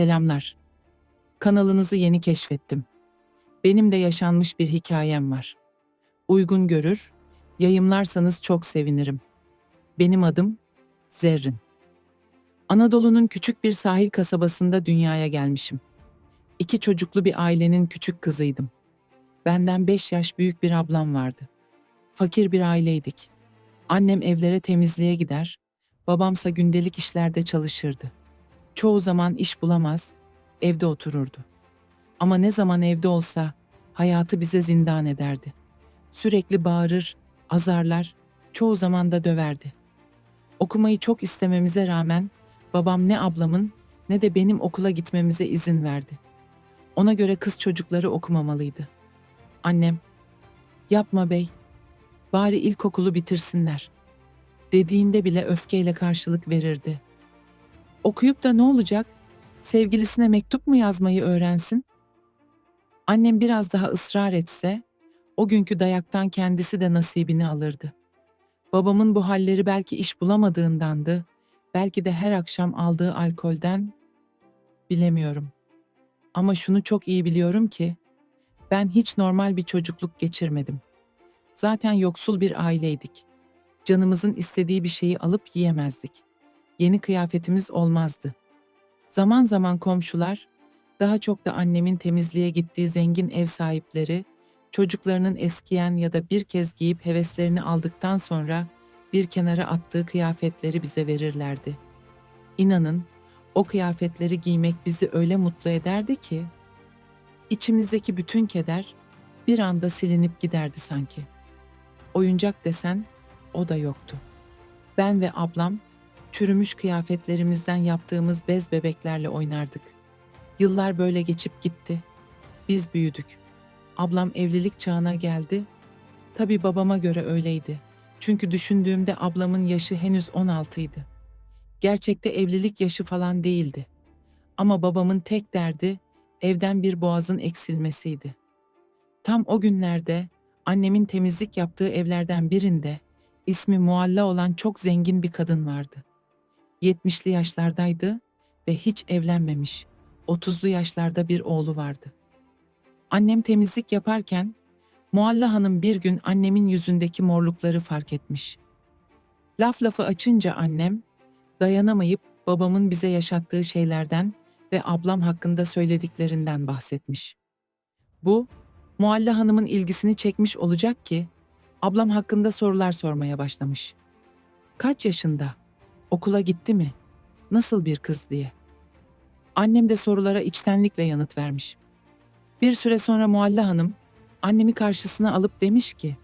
Selamlar. Kanalınızı yeni keşfettim. Benim de yaşanmış bir hikayem var. Uygun görür, yayımlarsanız çok sevinirim. Benim adım Zerrin. Anadolu'nun küçük bir sahil kasabasında dünyaya gelmişim. İki çocuklu bir ailenin küçük kızıydım. Benden beş yaş büyük bir ablam vardı. Fakir bir aileydik. Annem evlere temizliğe gider, babamsa gündelik işlerde çalışırdı. Çoğu zaman iş bulamaz, evde otururdu. Ama ne zaman evde olsa hayatı bize zindan ederdi. Sürekli bağırır, azarlar, çoğu zaman da döverdi. Okumayı çok istememize rağmen babam ne ablamın ne de benim okula gitmemize izin verdi. Ona göre kız çocukları okumamalıydı. Annem, yapma bey, bari ilkokulu bitirsinler. Dediğinde bile öfkeyle karşılık verirdi. Okuyup da ne olacak? Sevgilisine mektup mu yazmayı öğrensin? Annem biraz daha ısrar etse, o günkü dayaktan kendisi de nasibini alırdı. Babamın bu halleri belki iş bulamadığındandı, belki de her akşam aldığı alkolden, bilemiyorum. Ama şunu çok iyi biliyorum ki, ben hiç normal bir çocukluk geçirmedim. Zaten yoksul bir aileydik. Canımızın istediği bir şeyi alıp yiyemezdik yeni kıyafetimiz olmazdı. Zaman zaman komşular, daha çok da annemin temizliğe gittiği zengin ev sahipleri, çocuklarının eskiyen ya da bir kez giyip heveslerini aldıktan sonra bir kenara attığı kıyafetleri bize verirlerdi. İnanın, o kıyafetleri giymek bizi öyle mutlu ederdi ki, içimizdeki bütün keder bir anda silinip giderdi sanki. Oyuncak desen o da yoktu. Ben ve ablam çürümüş kıyafetlerimizden yaptığımız bez bebeklerle oynardık. Yıllar böyle geçip gitti. Biz büyüdük. Ablam evlilik çağına geldi. Tabii babama göre öyleydi. Çünkü düşündüğümde ablamın yaşı henüz 16 idi. Gerçekte evlilik yaşı falan değildi. Ama babamın tek derdi evden bir boğazın eksilmesiydi. Tam o günlerde annemin temizlik yaptığı evlerden birinde ismi Mualla olan çok zengin bir kadın vardı. 70'li yaşlardaydı ve hiç evlenmemiş. 30'lu yaşlarda bir oğlu vardı. Annem temizlik yaparken Mualla Hanım bir gün annemin yüzündeki morlukları fark etmiş. Laf lafı açınca annem dayanamayıp babamın bize yaşattığı şeylerden ve ablam hakkında söylediklerinden bahsetmiş. Bu Mualla Hanım'ın ilgisini çekmiş olacak ki ablam hakkında sorular sormaya başlamış. Kaç yaşında? Okula gitti mi? Nasıl bir kız diye. Annem de sorulara içtenlikle yanıt vermiş. Bir süre sonra Mualla Hanım annemi karşısına alıp demiş ki,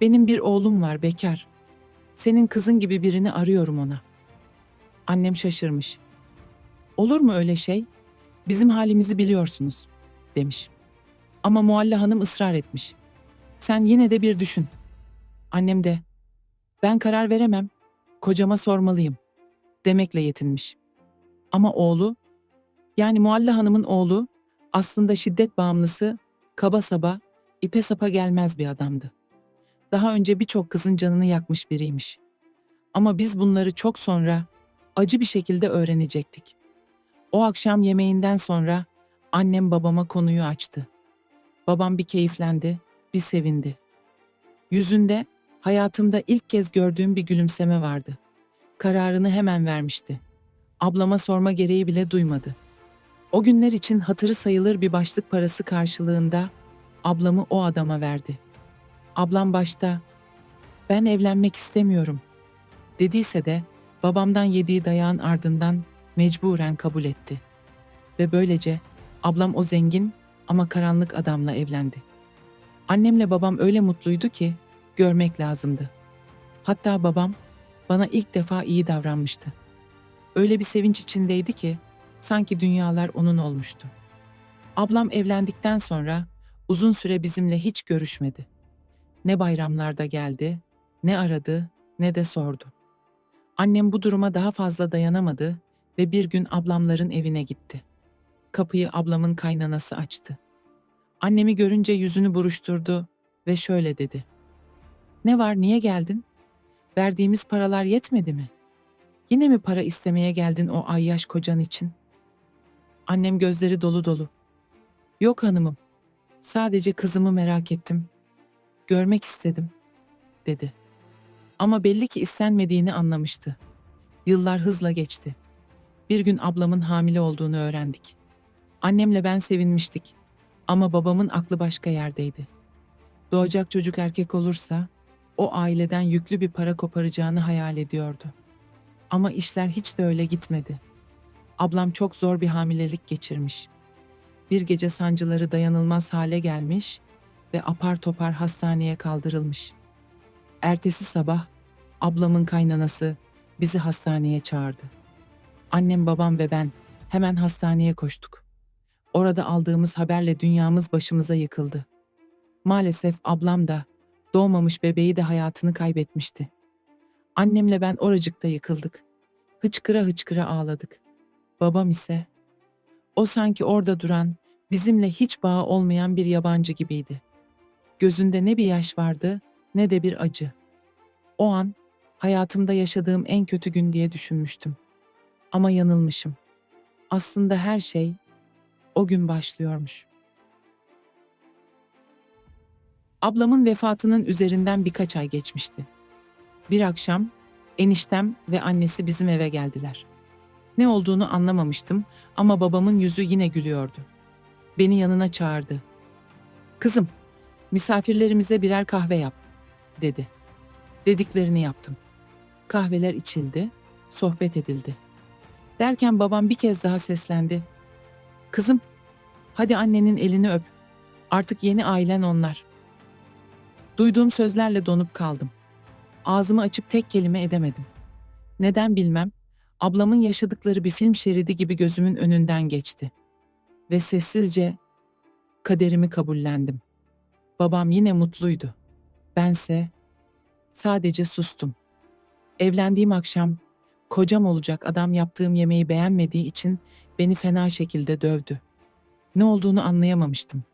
benim bir oğlum var bekar. Senin kızın gibi birini arıyorum ona. Annem şaşırmış. Olur mu öyle şey? Bizim halimizi biliyorsunuz, demiş. Ama Mualla Hanım ısrar etmiş. Sen yine de bir düşün. Annem de, ben karar veremem, kocama sormalıyım demekle yetinmiş. Ama oğlu, yani Mualla Hanım'ın oğlu aslında şiddet bağımlısı, kaba saba, ipe sapa gelmez bir adamdı. Daha önce birçok kızın canını yakmış biriymiş. Ama biz bunları çok sonra acı bir şekilde öğrenecektik. O akşam yemeğinden sonra annem babama konuyu açtı. Babam bir keyiflendi, bir sevindi. Yüzünde Hayatımda ilk kez gördüğüm bir gülümseme vardı. Kararını hemen vermişti. Ablama sorma gereği bile duymadı. O günler için hatırı sayılır bir başlık parası karşılığında ablamı o adama verdi. Ablam başta "Ben evlenmek istemiyorum." dediyse de babamdan yediği dayağın ardından mecburen kabul etti. Ve böylece ablam o zengin ama karanlık adamla evlendi. Annemle babam öyle mutluydu ki görmek lazımdı. Hatta babam bana ilk defa iyi davranmıştı. Öyle bir sevinç içindeydi ki Sanki dünyalar onun olmuştu. Ablam evlendikten sonra uzun süre bizimle hiç görüşmedi. Ne bayramlarda geldi, ne aradı, ne de sordu. Annem bu duruma daha fazla dayanamadı ve bir gün ablamların evine gitti. Kapıyı ablamın kaynanası açtı. Annemi görünce yüzünü buruşturdu ve şöyle dedi. Ne var, niye geldin? Verdiğimiz paralar yetmedi mi? Yine mi para istemeye geldin o ayyaş kocan için? Annem gözleri dolu dolu. Yok hanımım, sadece kızımı merak ettim. Görmek istedim, dedi. Ama belli ki istenmediğini anlamıştı. Yıllar hızla geçti. Bir gün ablamın hamile olduğunu öğrendik. Annemle ben sevinmiştik. Ama babamın aklı başka yerdeydi. Doğacak çocuk erkek olursa o aileden yüklü bir para koparacağını hayal ediyordu. Ama işler hiç de öyle gitmedi. Ablam çok zor bir hamilelik geçirmiş. Bir gece sancıları dayanılmaz hale gelmiş ve apar topar hastaneye kaldırılmış. Ertesi sabah ablamın kaynanası bizi hastaneye çağırdı. Annem, babam ve ben hemen hastaneye koştuk. Orada aldığımız haberle dünyamız başımıza yıkıldı. Maalesef ablam da doğmamış bebeği de hayatını kaybetmişti. Annemle ben oracıkta yıkıldık. Hıçkıra hıçkıra ağladık. Babam ise o sanki orada duran, bizimle hiç bağı olmayan bir yabancı gibiydi. Gözünde ne bir yaş vardı ne de bir acı. O an hayatımda yaşadığım en kötü gün diye düşünmüştüm. Ama yanılmışım. Aslında her şey o gün başlıyormuş. Ablamın vefatının üzerinden birkaç ay geçmişti. Bir akşam eniştem ve annesi bizim eve geldiler. Ne olduğunu anlamamıştım ama babamın yüzü yine gülüyordu. Beni yanına çağırdı. Kızım, misafirlerimize birer kahve yap, dedi. Dediklerini yaptım. Kahveler içildi, sohbet edildi. Derken babam bir kez daha seslendi. Kızım, hadi annenin elini öp. Artık yeni ailen onlar. Duyduğum sözlerle donup kaldım. Ağzımı açıp tek kelime edemedim. Neden bilmem, ablamın yaşadıkları bir film şeridi gibi gözümün önünden geçti. Ve sessizce kaderimi kabullendim. Babam yine mutluydu. Bense sadece sustum. Evlendiğim akşam kocam olacak adam yaptığım yemeği beğenmediği için beni fena şekilde dövdü. Ne olduğunu anlayamamıştım.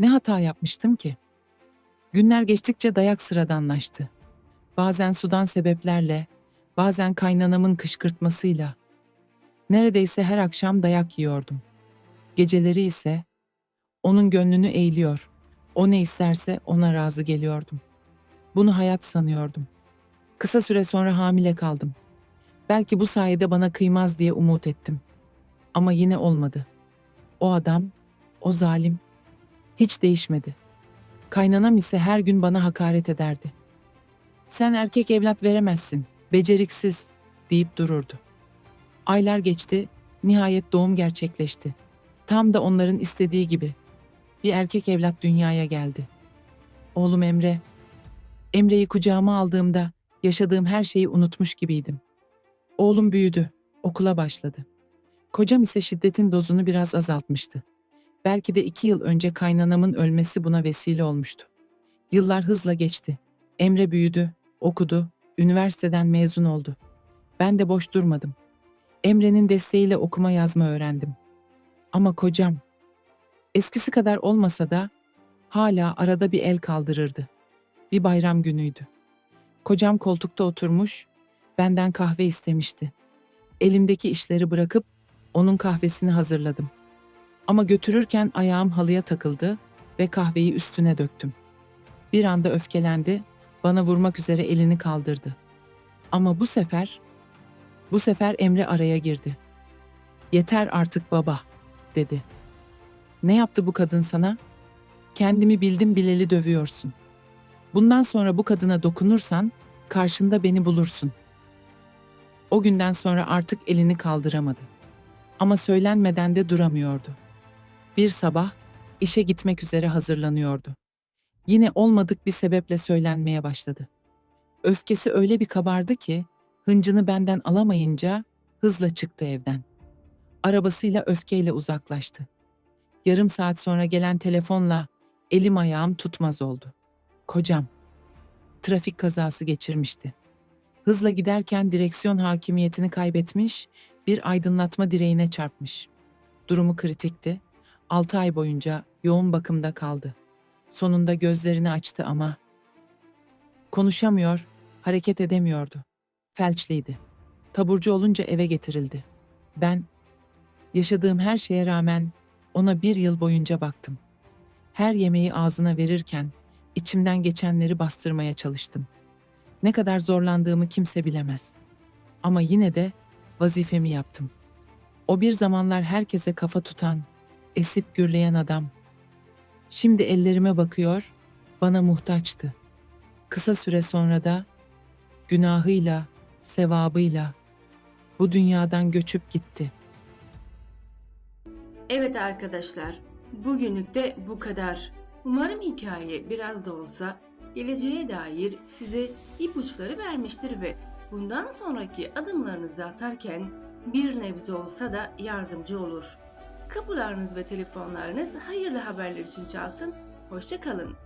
Ne hata yapmıştım ki? Günler geçtikçe dayak sıradanlaştı. Bazen sudan sebeplerle, bazen kaynanamın kışkırtmasıyla. Neredeyse her akşam dayak yiyordum. Geceleri ise onun gönlünü eğiliyor. O ne isterse ona razı geliyordum. Bunu hayat sanıyordum. Kısa süre sonra hamile kaldım. Belki bu sayede bana kıymaz diye umut ettim. Ama yine olmadı. O adam, o zalim hiç değişmedi. Kaynanam ise her gün bana hakaret ederdi. Sen erkek evlat veremezsin, beceriksiz deyip dururdu. Aylar geçti, nihayet doğum gerçekleşti. Tam da onların istediği gibi. Bir erkek evlat dünyaya geldi. Oğlum Emre. Emre'yi kucağıma aldığımda yaşadığım her şeyi unutmuş gibiydim. Oğlum büyüdü, okula başladı. Kocam ise şiddetin dozunu biraz azaltmıştı. Belki de iki yıl önce kaynanamın ölmesi buna vesile olmuştu. Yıllar hızla geçti. Emre büyüdü, okudu, üniversiteden mezun oldu. Ben de boş durmadım. Emre'nin desteğiyle okuma yazma öğrendim. Ama kocam, eskisi kadar olmasa da hala arada bir el kaldırırdı. Bir bayram günüydü. Kocam koltukta oturmuş, benden kahve istemişti. Elimdeki işleri bırakıp onun kahvesini hazırladım. Ama götürürken ayağım halıya takıldı ve kahveyi üstüne döktüm. Bir anda öfkelendi, bana vurmak üzere elini kaldırdı. Ama bu sefer, bu sefer Emre araya girdi. Yeter artık baba, dedi. Ne yaptı bu kadın sana? Kendimi bildim bileli dövüyorsun. Bundan sonra bu kadına dokunursan karşında beni bulursun. O günden sonra artık elini kaldıramadı. Ama söylenmeden de duramıyordu. Bir sabah işe gitmek üzere hazırlanıyordu. Yine olmadık bir sebeple söylenmeye başladı. Öfkesi öyle bir kabardı ki hıncını benden alamayınca hızla çıktı evden. Arabasıyla öfkeyle uzaklaştı. Yarım saat sonra gelen telefonla elim ayağım tutmaz oldu. Kocam. Trafik kazası geçirmişti. Hızla giderken direksiyon hakimiyetini kaybetmiş, bir aydınlatma direğine çarpmış. Durumu kritikti. 6 ay boyunca yoğun bakımda kaldı. Sonunda gözlerini açtı ama konuşamıyor, hareket edemiyordu. Felçliydi. Taburcu olunca eve getirildi. Ben yaşadığım her şeye rağmen ona bir yıl boyunca baktım. Her yemeği ağzına verirken içimden geçenleri bastırmaya çalıştım. Ne kadar zorlandığımı kimse bilemez. Ama yine de vazifemi yaptım. O bir zamanlar herkese kafa tutan, esip gürleyen adam. Şimdi ellerime bakıyor, bana muhtaçtı. Kısa süre sonra da günahıyla, sevabıyla bu dünyadan göçüp gitti. Evet arkadaşlar, bugünlük de bu kadar. Umarım hikaye biraz da olsa geleceğe dair size ipuçları vermiştir ve bundan sonraki adımlarınızı atarken bir nebze olsa da yardımcı olur. Kapılarınız ve telefonlarınız hayırlı haberler için çalsın. Hoşçakalın.